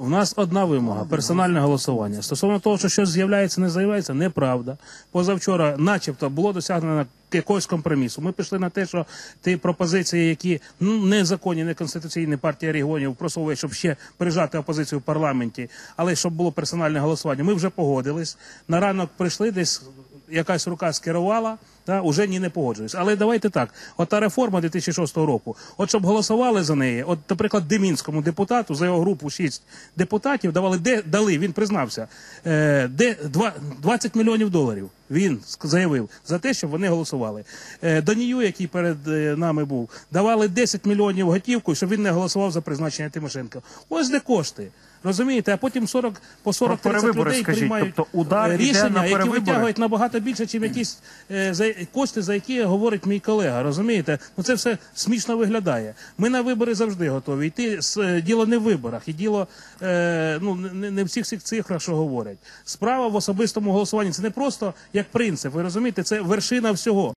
У нас одна вимога персональне голосування. Стосовно того, що щось з'являється, не з'являється, неправда. Позавчора, начебто, було досягнено якогось компромісу. Ми пішли на те, що ті пропозиції, які ну, незаконні, неконституційні партія регіонів просовує, щоб ще прижати опозицію в парламенті, але щоб було персональне голосування. Ми вже погодились. На ранок прийшли десь. Якась рука скерувала, та уже ні не погоджуюсь. Але давайте так: от та реформа 2006 року, от щоб голосували за неї, от, наприклад, Демінському депутату за його групу 6 депутатів давали, де дали, він признався, е, де два- 20 мільйонів доларів. Він заявив за те, щоб вони голосували. Е, Донію, який перед е, нами був, давали 10 мільйонів готівку, щоб він не голосував за призначення Тимошенка. Ось де кошти. Розумієте, а потім 40, по 40-30 людей скажіть. приймають Тобто удар е, рішення, на які витягують набагато більше, ніж якісь е, за, кошти, за які говорить мій колега. Розумієте? Ну це все смішно виглядає. Ми на вибори завжди готові. Йти з е, діло не в виборах, і діло е, ну не, не в всіх цих цифрах, що говорять. Справа в особистому голосуванні. Це не просто як принцип. Ви розумієте, це вершина всього.